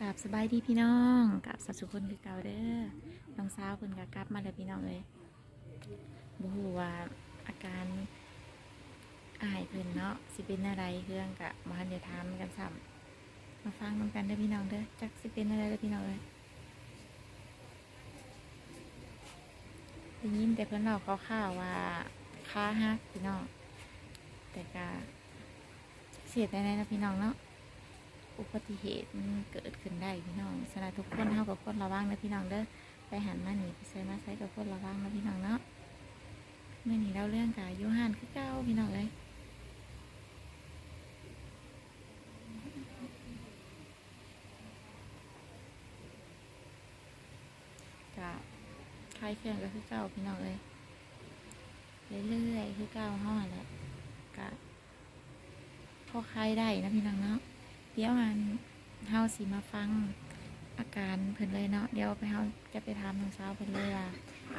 กับสบายดีพี่น้องกับสัตว์สุคนคือเก่าเด้อน้องสาวเพิ่นก็กลับมาแล้วพี่น้องเลยบูฮูว่าอาการอายเพิ่นเนาะสิเป็นอะไรเครื่องกะมาเดี๋ยวถามกันซ้ำมาฟังนำกันเด้อพี่น้องเด้อจักสิเป็นอะไรเด้อพี่น้องเลยได้ยินแต่เพิ่นเล่าคร่าวว่าค้าฮักพี่น้องแต่ก็เสียใจในนะพี่น้องเนาะ อุบัติเหตุมันเกิดขึ้นได้พี่น้องสำหรับทุกคนเท่ากับคนระวังนะพี่น้องเด้อไปหันมาหนีไปใส่มาใส่กับคนระวังนะพี่น้องเนาะเมื่อนี้เราเรื่องกายยูฮันคือเก้าพี่น้องเลยกะคลายเครื่องก็คือเก้าพี่น้องเลยเรื่อยๆคือเก้าห้อแหละกะพอคลายได้นะพี่น้องเนาะ ดี๋ยวอันเฮาสิมาฟังอาการเพิ่นเลยเนาะเดี๋ยวไปเฮาจะไปถามน้องสาวเพิ่นเลยว่า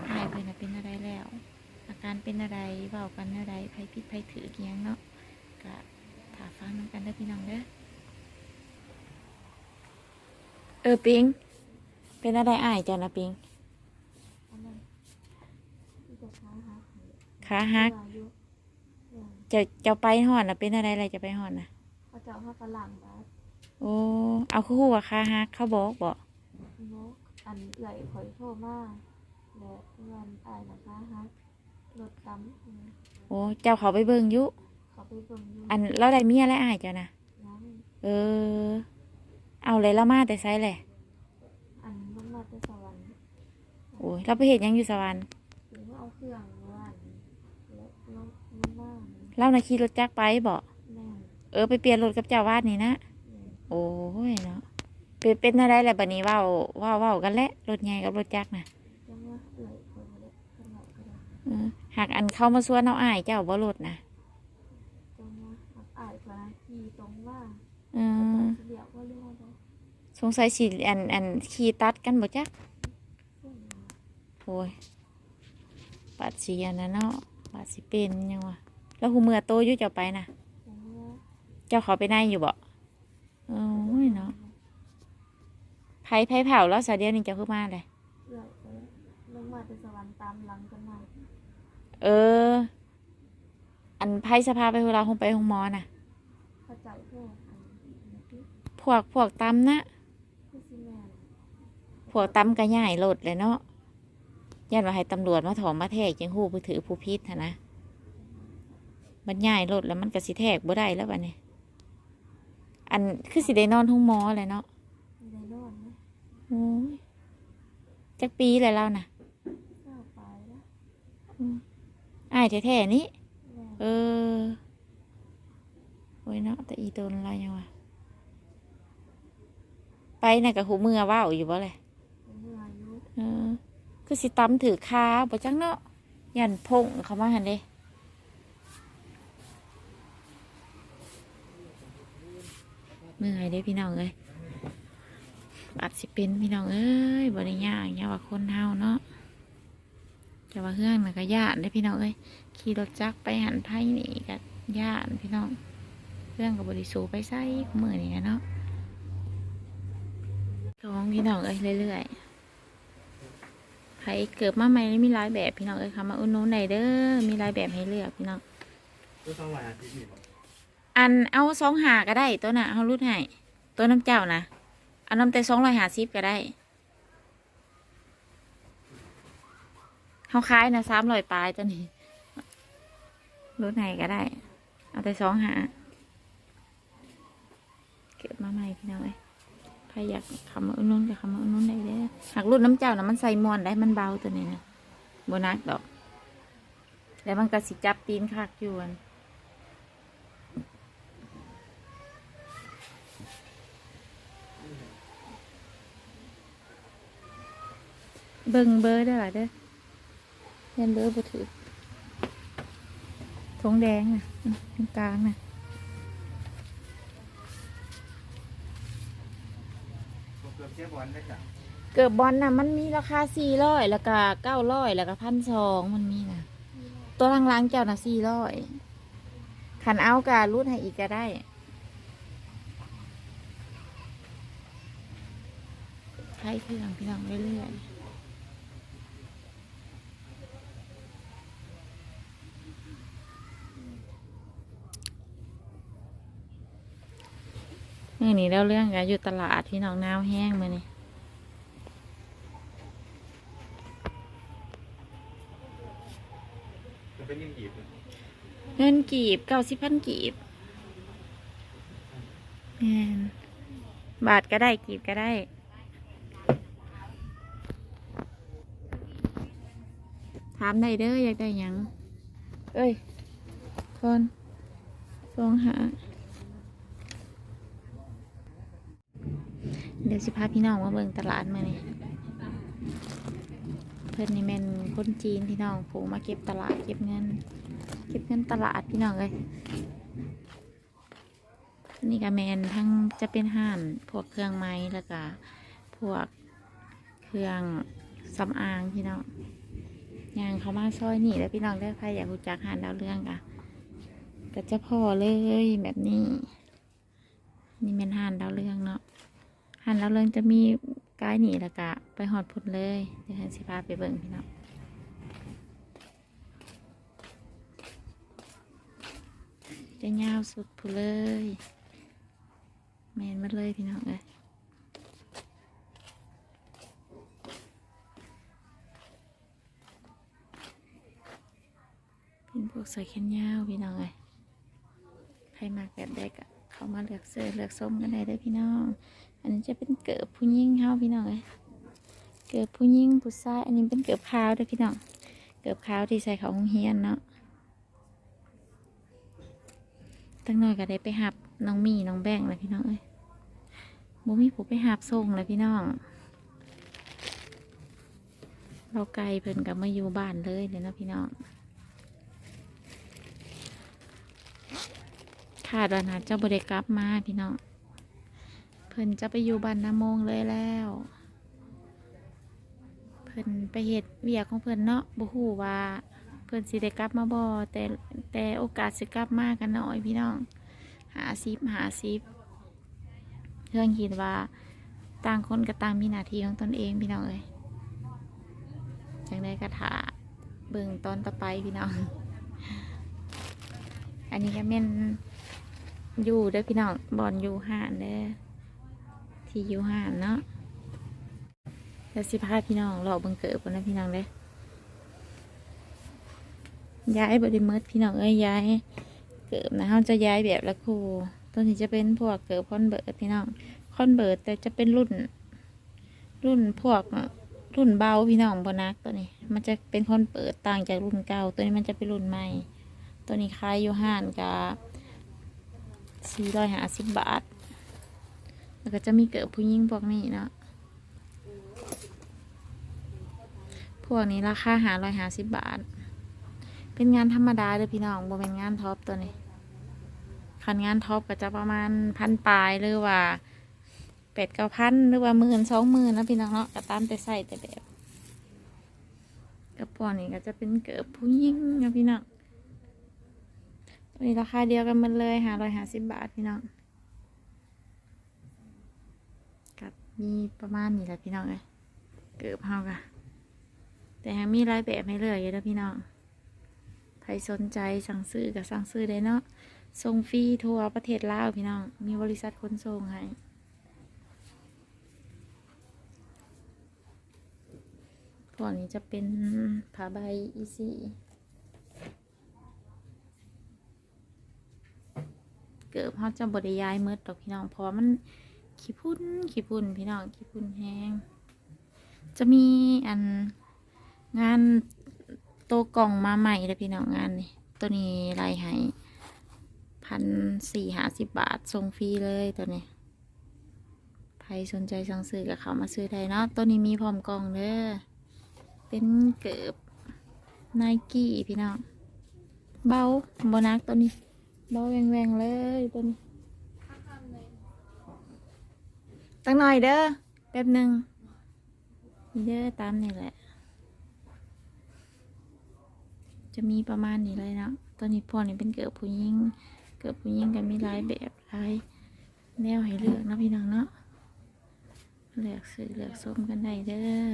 หายเพิ่นน่ะเป็นอะไรแล้ว อาการเป็นอะไรเว้ากันอะไรไผผิดไผถือเกียงเนาะก็ถาฟังนำกันเด้อพี่น้องเด้อเออปิงเป็นอะไรอ้ายจ้ะนะปิงขาหักจะจะไปหอนน่ะเป็นอะไรอะไรจะไปหอนน่ะ เขาเจ้าเขาฝรั่งบ้าโอ้เอาคู่ว่าคาฮักเขาบอกบอกนกอันไหลข่อยโทรมาและเพื่อนอายนะคะฮะรถตั้มโอ้เจ้าเขาไปเบิ่งอยุ เขาไปเบิ่งอยู่อันเราได้เมียและอายเจ้านะนั้นเออ เอาเลยละมาแต่ไซแหละอันมันมาแต่สวรรค์โอ้ยเราไปเห็นยังอยู่สวรรค์หรือว่าเอาเครื่องว่านแล้วน้องมันมาเรานะขี่รถจักรไปบอกแม่ เออไปเปลี่ยนรถกับเจ้าวาดนี่นะแม่โอ้ยเนาะเป็นเป็นอะไรแหละบัดนี้เว้าเว้าเว้ากันแหละรถใหญ่กับรถจักรนะจังว่าไหลข่อยมาได้ขนาดก็ได้เออหากอันเข้ามาสวนเอาอายเจ้าบ่รถนะจังว่าอับอายกว่าขี่ตรงว่าเอเขาอเจ้าสิเดียวว่าเรื่องอะไรสงสัยสิอันอันขี่ตัดกันบ่จักเรื่องอะไรโอ้ยบาดสีอันนั้นเนาะบาดสิเป็นยังวะแล้วหูเมื่อโตอยู่เจ้าไปนะจังว่า เจ้าเขาไปไหนอยู่บ่โอ้ยเนาะไผไผเผาแล้วสาเดียวนี่เจ้าคือมาเลยไหลไปลงมาแต่สวรรค์ตามหลังกันมาเออ อันไผสภาไปเวลาคงไปหงหมอน่ะเขาเจ้าโทรอันนี้คือพวกพวกตำนะคือสิแม่นพวกตำก็ย่ายรถเลยเนาะยันว่าให้ตำรวจมาถอมมาแทกจังหู้ผู้ถือผู้พิษหั้นนะมันย่ายรถแล้วมันก็สิแทกบ่ได้แล้วบัดนี้ อันคือสิได้นอนห้องหมอเลยเนาะมีได้นอนไหมโอ้ยจักปีเลยแล้วนะเศร้าไปแล้วอ้ายแท้ๆนี่แม่เออโอ้ยเนาะแต่อีตนอะไรยังวะไปน่ะกับหูมือว่าวอยู่บ่เลยเป็นเมื่ออายุเออคือสิตำถือคาบ่จังเนาะยันพงเขามาหันเด้ เมื่อยเด้พี่น้องเอ้ยอาจสิเป็นพี่น้องเอ้ยบ่ได้ยากยากว่าคนเฮาเนาะจะว่าเฮื่องนะก็ยานเด้พี่น้องเอ้ยขี่รถจักรไปหันไทยนี่ก็ยานพี่น้องเรื่องกับบริสูไปใส่มือนี่นะเนาะของพี่น้องเอ้ยเรื่อยๆใครเกิดมาใหม่มีหลายแบบพี่น้องเอ้ยค่ะมาอุ่นนู้นไหนเด้อมีหลายแบบให้เลือกพี่น้องก็ต้ อันเอาสองหาก็ได้ตัวน่ะเอารุดให้ตัวน้ำเจ้านะเอาน้ำแต่สองร้อยหาสิบก็ได้เขาขายนะสามร้อยปลายตัวนี้รุดให้ก็ได้ เอาแต่สองหาเกิดมาใหม่พี่น้องเอ้ยใครอยากคำมาอุ่นนุ่นกับคำมาอุ่นนุ่นได้เด้หากรุ่นน้ำเจ้านะมันใส่มวนได้มันเบาตัวนี้นะโบนักดอก แล้วมันก็สิจับตีนคักอยู่อัน เบิ่งเบอร์ได้หรอเด้อเรียนเบอร์บ่ถือทงแดงน่ะอืมตรงกลางน่ะบ่เกือบเสียบอลได้จ้ะเกิดบอลน่ะมันมีราคาสี่ร้อยแล้วก็เก้าร้อยแล้วก็พันสองมันมีน่ะตัวล่างๆเจ้าน่ะสี่ร้อยขันเอาการูดให้อีกก็ได้คลายเครื่องพี่น้องเรื่อยๆ มื่อนี้เล่าเรื่องกันอยู่ตลาดพี่น้องน้าวแห้งมือนี่เป็นยิ่งหยิบเงินกีบเก้าสิบพันกีบแม่นบาทก็ได้กีบก็ได้ ถามได้เด้ออยากได้หยัง เอ้ยคนสองหา เดี๋ยวสิพาพี่น้องมาเบิ่งตลาดมาเนี่ยเพิ่นนี่แม่นคนจีนพี่น้องผูมาเก็บตลาดเก็บเงิน เก็บเงินตลาดพี่น้องเลยนี่ก็แมนทั้งจะเป็นห้านพวกเครื่องไม้แล้วก็พวกเครื่องสำอางพี่น้องยางเขามาซอยนี่แล้วพี่น้องได้ใครอยากรู้จักหานดาวเรื่องกะก็จะพอเลยแบบนี้ นี่เป็นห่านดาวเรื่องเนาะ ห่านดาวเรื่องจะมีกายหนีแล้วก็ไปหอดพุ่นเลยเดี๋ยวให้สิพาไปเบิ่งพี่น้องจะยาวสุดผู้เลยแมนมาเลยพี่น้องเลยเป็นพวกใส่แขนยาวพี่น้องเลยใครมากแบบได้ก็ เขามาเลือกเสื้อเลือกส้มกันได้เลยพี่น้อง อันนี้จะเป็นเกิบผู้หญิงเฮาพี่น้องเลยเกิบผู้หญิงผู้ชาย อันนี้เป็นเกิบขาวด้วยพี่น้อง เกิบขาวที่ใส่เขาโรงเฮียนเนาะตั้งหน่อยก็ได้ไปหับน้องมีน้องแบงเลยพี่น้องเอ้ยบ่มีผูไปหับส่งเลยพี่น้อง เราไกลเพิ่นกับมาอยู่บ้านเลยเดี๋ยวนะพี่น้อง คาดว่านาเจ้าบริกลับมาพี่น้องเพิ่นจะไปอยู่บ้านนาโมงเลยแล้ว เพิ่นไปเฮ็ดเวียกของเพิ่นเนาะบ่ฮู้ว่า เพื่นสิได้กลับมาบ่แต่แต่โอกาสสิกลับมากันน้อยพี่น้องหาซิบหาซิบเรื่องคิดว่าต่างคนก็ต่างมีหน้าที่ของตนเองพี่น้องเอ้ยจังได้กระถาเบิ่งตอนต่อไปพี่น้อง อันนี้ก็แม่น อยู่เด้พี่น้องบอนอยู่ห่านเด้ที่อยู่ห่านเนาะแล้วสิพาพี่น้องหลอกเบิ่งเกิดบนนะพี่น้องเด้ย้ายบริเมิดพี่น้องเอ้ยย้ายเกิบนะเขาจะย้ายแบบละครูตัวนี้จะเป็นพวกเกิบคอนเบิร์ดพี่น้องคอนเบิร์ดแต่จะเป็นรุ่น รุ่นพวกรุ่นเบาพี่น้องบนักตัวนี้ มันจะเป็นคอนเปิดต่างจากรุ่นเก่าตัวนี้มันจะเป็นรุ่นใหม่ ตัวนี้ขายยู่ห้านกับ สี่ร้อยห้าสิบบาท แล้วก็จะมีเกิบผู้หญิงพวกนี้เนาะพวกนี้ราคาหาร้อยห้าสิบบาท เป็นงานธรรมดาเลยพี่น้องบ่เป็นงานท็อปตัวนี้คันงานท็อปก็จะประมาณพันปลายหรือว่าเป็ดเก้าพันหรือว่าหมื่นสองหมื่นนะพี่น้องเนาะก็ตามแต่ใส่แต่แบบกระป๋อนี่ก็จะเป็นเกิบผู้หญิงนะพี่น้อง ตัวนี้ราคาเดียวกันหมันเลยหาร้อยหาสิบบาทพี่น้องกับมีประมาณนี้แหละพี่น้องเลยเกิบเฮากะแต่ยังมีหลายแบบให้เลือกอยู่นะพี่น้องใครสนใจสั่งซื้อก็สั่งซื้อได้เนาะส่งฟรีทั่วประเทศลาวพี่น้อง มีบริษัทขนส่งให้พวกนี้จะเป็นผ้าใบอีซี่ เกิดเขาจะบริยายมื่อดอกพี่น้องเพราะว่ามันขี้พุ่นขี้พุ่นพี่น้องขี้พุ่นแห้งจะมีอันงานตัวกล่องมาใหม่เลยพี่น้องงานนี่ตัวนี้รายให้พันสี่ห้าสิบบาทส่งฟรีเลยตัวนี้ใครสนใจสั่งซื้อกับเขามาซื้อได้เนาะตัวนี้มีพร้อมกล่องเด้อเป็นเกิบไนกี้พี่น้องเบาโบนักตัวนี้ บาแหวงๆเลยตัวนี้ตั้งหน่อยเด้อแป๊บหนึ่งนี่เด้อตามนี่แหละ จะมีประมาณนี้เลยเนาะตัวนี้พวกนี้เป็นเกิดผู้หญิงเกิดผู้หญิงก็มีหลายแบบหลายแนวให้เลือกเนาะพี่น้องเนาะเลือกซื้อเลือกส้มกันได้เด้อ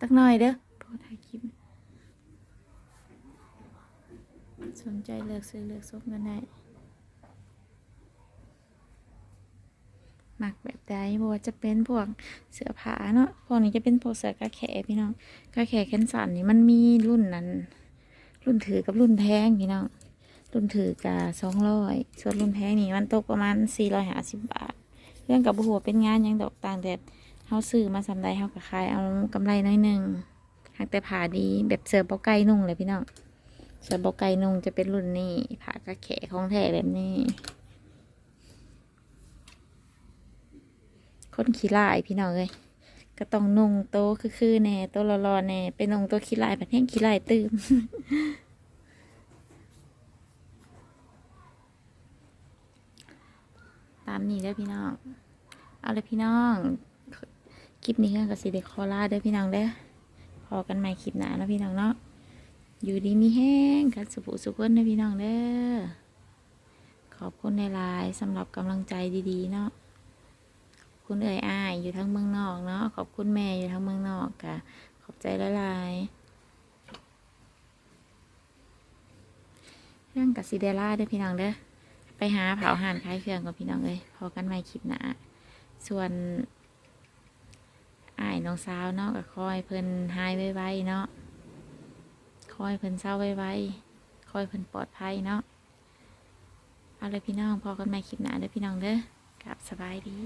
ตักหน่อยเด้อพอถ่ายคลิปสนใจเลือกซื้อเลือกส้มกันได้ มักแบบใดบว่าจะเป็นพวกเสื้อผ้าเนาะพวกนี้จะเป็นพวกเสื้อกระแขพี่น้องกระแขแขนสันนี่มันมีรุ่นนั้น รุ่นถือกับรุ่นแพงพี่น้องรุ่นถือกะสองร้อยส่วนรุ่นแพงนี่มันตกประมาณสี่ร้อยห้าสิบบาท เรื่องกับบัวเป็นงานยังดอกต่างแต่เฮาซื้อมาสำใดเฮาก็ขายเอากำไรน้อยหนึ่งหากแต่ผ่าดีแบบเสือเบาไก่นุ่งเลยพี่น้องเสือเบาไก่นุ่งจะเป็นรุ่นนี้ผ่ากระแขของแท้แบบนี้ คนขี้ลายพี่น้องเลยก็ต้องนุ่งโตคือๆแน่โตรอๆแน่ไปนุ่งโตขี้ลายผัดแห้งขี้ลายตื่มตามนี้เด้อพี่น้องเอาเลยพี่น้องคลิปนี้ก็สิเด็กคอลาเด้อพี่น้องเด้อพอกันใหม่คลิปหน้าแล้วพี่น้องเนาะอยู่ดีมีแห้งกันสุขสุขคนเด้พี่น้องเด้อขอบคุณในไลน์สำหรับกำลังใจดีๆเนาะ คุณเอ่ยอ้ายอยู่ทั้งเมืองนอกเนาะขอบคุณแม่อยู่ทั้งเมืองนอกค่ะ ขอบใจละลายเรื่องกับซิเดล่าเด้อพี่น้องเด้อไปหาเผาห่านคล้ายเครื่องกับพี่น้องเลยพอกันใหม่คลิปหน้าส่วนอ้ายน้องสาวเนาะก็คอยเพิ่นหายไวๆเนาะคอยเพิ่นเศร้าไวๆคอยเพิ่นปลอดภัยเนาะเอาเลยพี่น้องพอกันใหม่คลิปหน้าเด้อพี่น้องเด้อกลับสบายดี